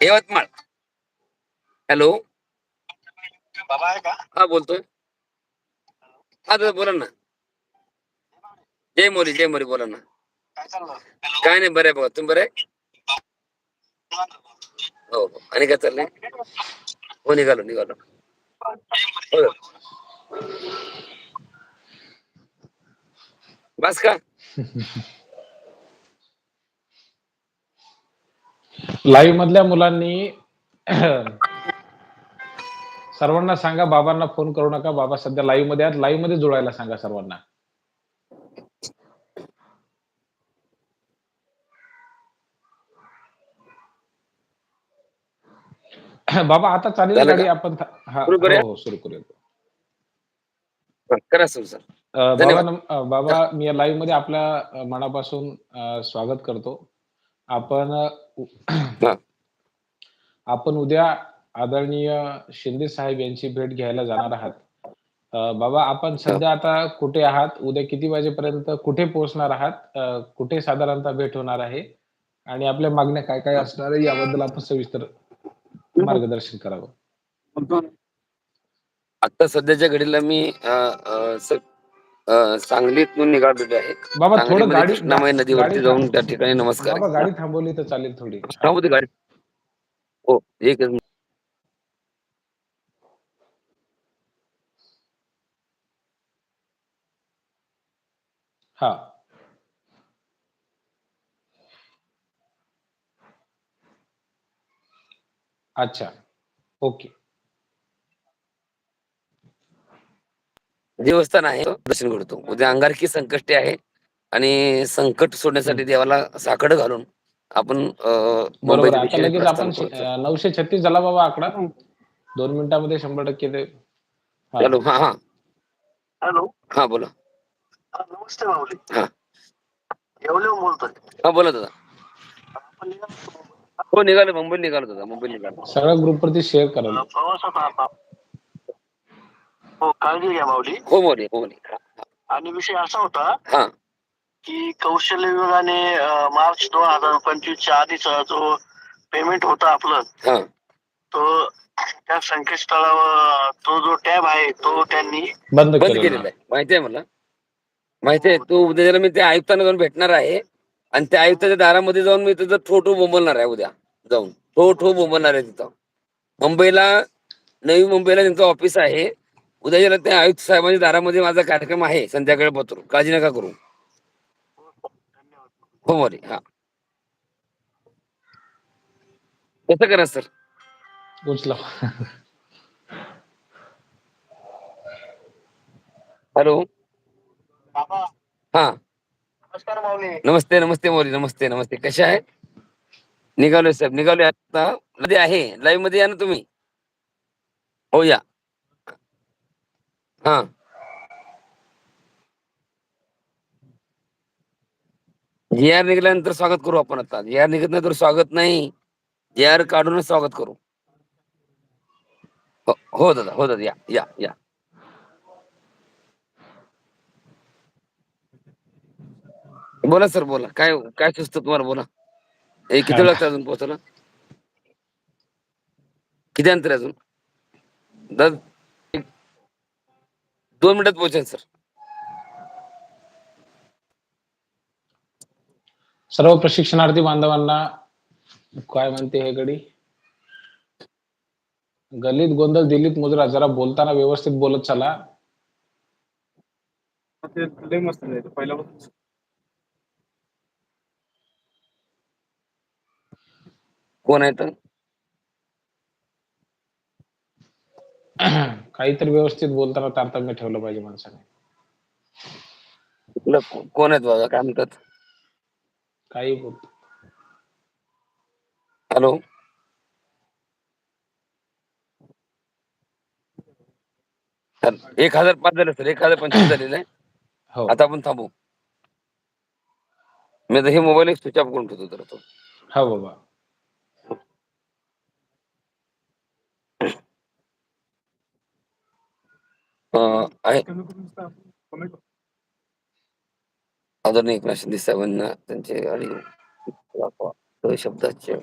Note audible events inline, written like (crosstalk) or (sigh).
Yavatmal hello बाबा आहे का? हा बोलतोय. हा दादा बोला ना. जय मोरी जय मोरी बोला ना. काय चाललं काय नाही बरं आहे बघा. तुम्ही बरं आहे? हो हो. आणि काय चाललंय? हो निघालो निघालो. हो. बस का? (laughs) लाईव्ह मधल्या मुलांनी सर्वांना सांगा बाबांना फोन करू नका. बाबा सध्या लाईव्हमध्ये आहेत. लाईव्हमध्ये जोडायला सांगा सर्वांना. बाबा आता चालेल गाडी? आपण हा सुरू करूया? हो, हो सुरू करूया. करा सुरू सर. अ, बाबा मी या लाईव्हमध्ये आपल्या मनापासून स्वागत करतो. आपण. आपण उद्या आदरणीय शिंदे साहेब यांची भेट घ्यायला जाणार आहात. बाबा आपण सध्या आता कुठे आहात? उद्या किती वाजेपर्यंत कुठे पोहोचणार आहात? अ, कुठे साधारणतः भेट होणार आहे? आणि आपल्या मागण्या काय काय असणार आहे? याबद्दल आपण सविस्तर मार्गदर्शन करावं. आता सध्याच्या घडीला मी सांगलीतून निघालेलो आहे. बाबा थोडं सांगलीमध्ये गाडी कृष्णामाई नदीवरती गाडी जाऊन त्या ठिकाणी नमस्कार. बाबा गाडी थांबवली तर चालेल थोडी. हा, होती गाडी हो एक हा. अच्छा. ओके. देवस्थान आहे दर्शन करतो. उद्या अंगारकी संकष्टी आहे आणि संकट सोडण्यासाठी देवाला साकड घालून आपण बरोबर आता लगेच नऊशे छत्तीस झाला बाबा आकडा. दोन मिनिटांमध्ये शंभर टक्के ते हा. हॅलो हा हा. हॅलो. हा बोला. हा, नमस्ते माऊली. हा. बोलतोय? हा बोला दादा. हो निघालो. मुंबई निघालो दादा. मुंबई निघालो. सगळ्या ग्रुप वरती शेअर करा. प्रवासात हो काळजी घ्या माऊली हो मोरे हो मोरे. हा, आणि विषय असा होता हा. की कौशल्य विभागाने अं, मार्च दोन हजार पंचवीसच्या आधीचा जो पेमेंट होता आपलं हा. तो त्या संकेतस्थळावर तो जो टॅब आहे तो त्यांनी बंद बंद केलेलं. केलेला आहे. माहिती आहे मला? माहिती आहे तो उद्या जरा मी त्या आयुक्तांना जाऊन भेटणार आहे. आणि त्या आयुक्ताच्या दारामध्ये जाऊन मी तिथं ठो ठो बोंबलणार आहे उद्या जाऊन. ठो ठो बोंबलणार आहे तिथं. मुंबईला नवी मुंबईला त्यांचं ऑफिस आहे. उद्या जरा त्या आयुक्त साहेबांच्या दारामध्ये माझा कार्यक्रम आहे संध्याकाळी पत्र काळजी नका करू. हो मोरे हा. कसं करा सर. उचला. हॅलो. बाबा. हा. नमस्ते नमस्ते मोरी नमस्ते नमस्ते. कशा आहे? निघालोय साहेब. निघालोय आता. मध्ये आहे. लाईव्हमध्ये या ना तुम्ही? हो या. हा. जी आर निघाल्यानंतर स्वागत करू आपण आता. जी आर निघत नाही तर स्वागत नाही. जी आर काढूनच स्वागत करू. हो, हो दादा हो दादा या या या. बोला सर बोला. काय काय सुचत तुम्हाला? बोला. ए किती वेळ लागतं अजून पोहोचायला? किती अंतर अजून? दादा दोन मिनिटात पोहोचेल सर. सर्व प्रशिक्षणार्थी बांधवांना काय म्हणते हे गडी? गलित गोंधळ दिल्लीत मुजरा जरा बोलताना व्यवस्थित बोलत चला. कोण आहे तर? (clears throat) काहीतरी व्यवस्थित बोलताना तारतम्य ठेवलं पाहिजे माणसाने. कोण आहेत बघा काय म्हणतात? काही बोल. हॅलो. एक हजार पाच झाले सर. एक हजार पंचवीस झालेले. आहे हो. आता आपण थांबू. मी आता हे मोबाईल एक स्विच ऑफ करून ठेवतो तर तो. हो बाबा अं, आहे कमी करून नुसतं आपण comment आदरणीय एकनाथ शिंदे साहेबांना त्यांचे आणि शब्दाचे